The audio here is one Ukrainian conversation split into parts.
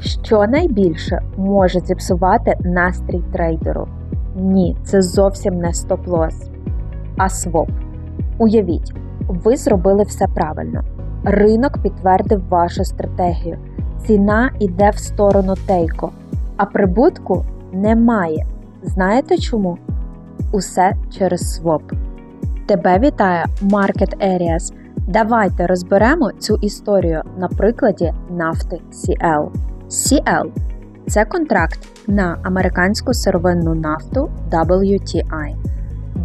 Що найбільше може зіпсувати настрій трейдеру? Ні, це зовсім не стоп-лосс, а своп. Уявіть, ви зробили все правильно. Ринок підтвердив вашу стратегію. Ціна йде в сторону тейко, а прибутку немає. Знаєте чому? Усе через своп. Тебе вітає Market Areas. Давайте розберемо цю історію на прикладі нафти CL. CL – це контракт на американську сировинну нафту WTI.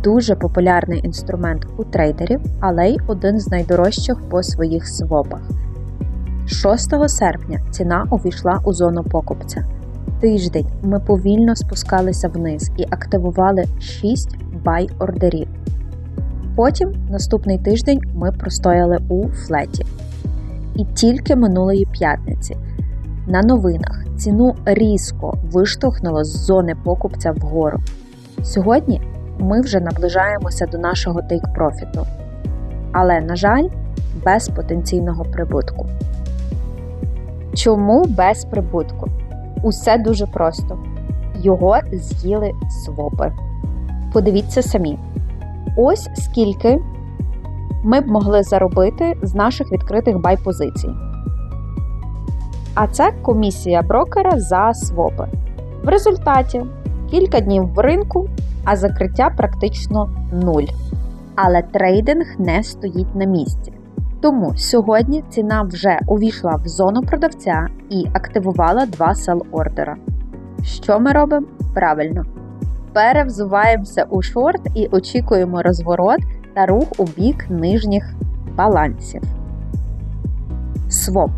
Дуже популярний інструмент у трейдерів, але й один з найдорожчих по своїх свопах. 6 серпня ціна увійшла у зону покупця. Тиждень ми повільно спускалися вниз і активували 6 бай-ордерів. Потім наступний тиждень ми простояли у флеті. І тільки минулої п'ятниці на новинах ціну різко виштовхнуло з зони покупця вгору. Сьогодні ми вже наближаємося до нашого тейк-профіту, але, на жаль, без потенційного прибутку. Чому без прибутку? Усе дуже просто. Його з'їли свопи. Подивіться самі. Ось скільки ми б могли заробити з наших відкритих бай-позицій. А це комісія брокера за свопи. В результаті кілька днів в ринку, а закриття практично нуль. Але трейдинг не стоїть на місці. Тому сьогодні ціна вже увійшла в зону продавця і активувала два сел ордера. Що ми робимо? Правильно. Перевзуваємося у шорт і очікуємо розворот та рух у бік нижніх балансів. Своп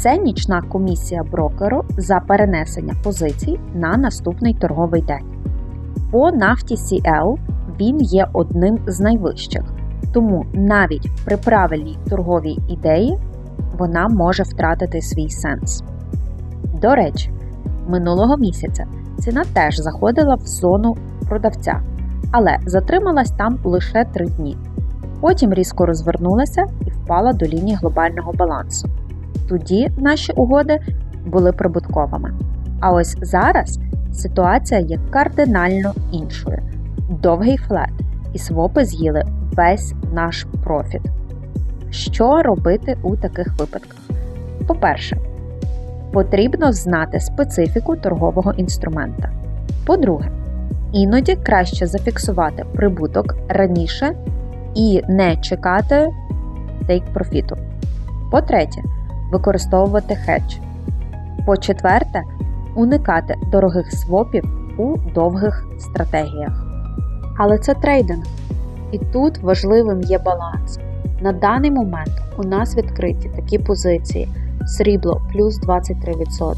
це нічна комісія брокеру за перенесення позицій на наступний торговий день. По нафті CL він є одним з найвищих, тому навіть при правильній торговій ідеї вона може втратити свій сенс. До речі, минулого місяця ціна теж заходила в зону продавця, але затрималась там лише 3 дні. Потім різко розвернулася і впала до лінії глобального балансу. Тоді наші угоди були прибутковими. А ось зараз ситуація є кардинально іншою. Довгий флет і свопи з'їли весь наш профіт. Що робити у таких випадках? По-перше, потрібно знати специфіку торгового інструмента. По-друге, іноді краще зафіксувати прибуток раніше і не чекати тейк-профіту. По-третє, використовувати хедж. По-четверте, уникати дорогих свопів у довгих стратегіях. Але це трейдинг. І тут важливим є баланс. На даний момент у нас відкриті такі позиції: срібло плюс 23%,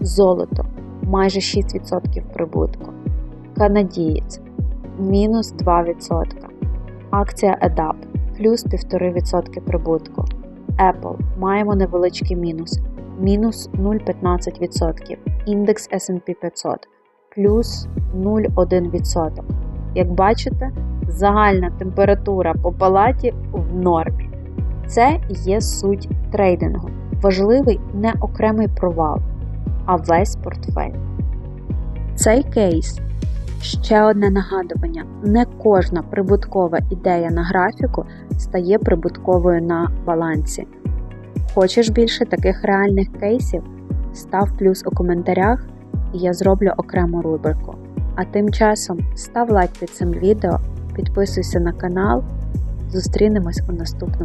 золото майже 6% прибутку, канадієць мінус 2%, акція EDAP плюс 1,5% прибутку. Apple маємо невеличкий мінус мінус 0,15%, індекс SP 500 плюс 0,1%. Як бачите, загальна температура по палаті в нормі. Це є суть трейдингу. Важливий не окремий провал, а весь портфель. Цей кейс ще одне нагадування: не кожна прибуткова ідея на графіку стає прибутковою на балансі. Хочеш більше таких реальних кейсів? Став плюс у коментарях, і я зроблю окрему рубрику. А тим часом став лайк під цим відео, підписуйся на канал. Зустрінемось у наступному.